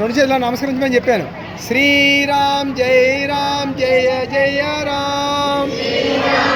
రెండు చేతుల నమస్కరించమని చెప్పాను. శ్రీరామ్ జై రామ్ జయ జయ రామ్ రామ్.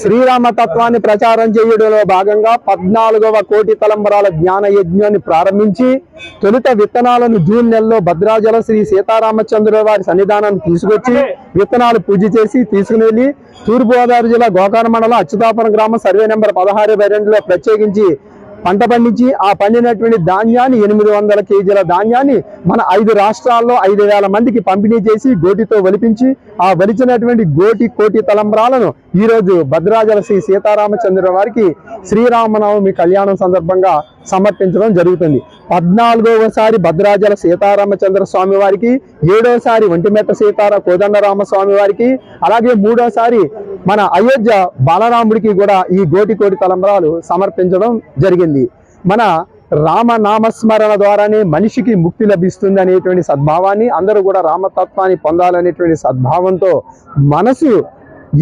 శ్రీరామ తత్వాన్ని ప్రచారం చేయడంలో భాగంగా పద్నాలుగవ కోటి తలంబరాల జ్ఞాన యజ్ఞాన్ని ప్రారంభించి తొలుత విత్తనాలను జూన్ నెలలో భద్రాజల శ్రీ సీతారామచంద్రుల వారి సన్నిధానాన్ని తీసుకొచ్చి విత్తనాలు పూజ చేసి తీసుకుని వెళ్ళి తూర్పుగోదావరి జిల్లా గోకార మండలం అచ్యుతాపురం గ్రామం సర్వే నెంబర్ పదహారు బై రెండులో ప్రత్యేకించి పంట పండించి ఆ పండినటువంటి ధాన్యాన్ని ఎనిమిది వందల కేజీల ధాన్యాన్ని మన ఐదు రాష్ట్రాల్లో ఐదు వేల మందికి పంపిణీ చేసి గోటితో వలిపించి ఆ వలిచినటువంటి గోటి కోటి తలంబ్రాలను ఈ రోజు భద్రాచల శ్రీ సీతారామచంద్ర వారికి శ్రీరామనవమి కళ్యాణం సందర్భంగా సమర్పించడం జరుగుతుంది. పద్నాలుగవసారి భద్రాచల సీతారామచంద్ర స్వామి వారికి ఏడోసారి ఒంటిమెట్ట సీతారా కోదండరామ స్వామి వారికి అలాగే మూడోసారి మన అయోధ్య బాలరాముడికి కూడా ఈ గోటి కోటి తలంబ్రాలు సమర్పించడం జరిగింది. మన రామ నామస్మరణ ద్వారానే మనిషికి ముక్తి లభిస్తుంది అనేటువంటి సద్భావాన్ని అందరూ కూడా రామతత్వాన్ని పొందాలనేటువంటి సద్భావంతో మనసు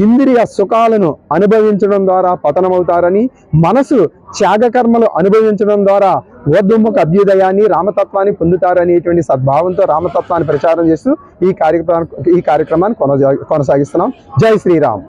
ఇంద్రియ సుఖాలను అనుభవించడం ద్వారా పతనమవుతారని మనసు త్యాగకర్మలు అనుభవించడం ద్వారా ఊర్ధముఖ అభ్యుదయాన్ని రామతత్వాన్ని పొందుతారనేటువంటి సద్భావంతో రామతత్వాన్ని ప్రచారం చేస్తూ ఈ కార్యక్రమాన్ని ఈ కార్యక్రమాన్ని కొనసాగిస్తున్నాం. జై శ్రీరామ్.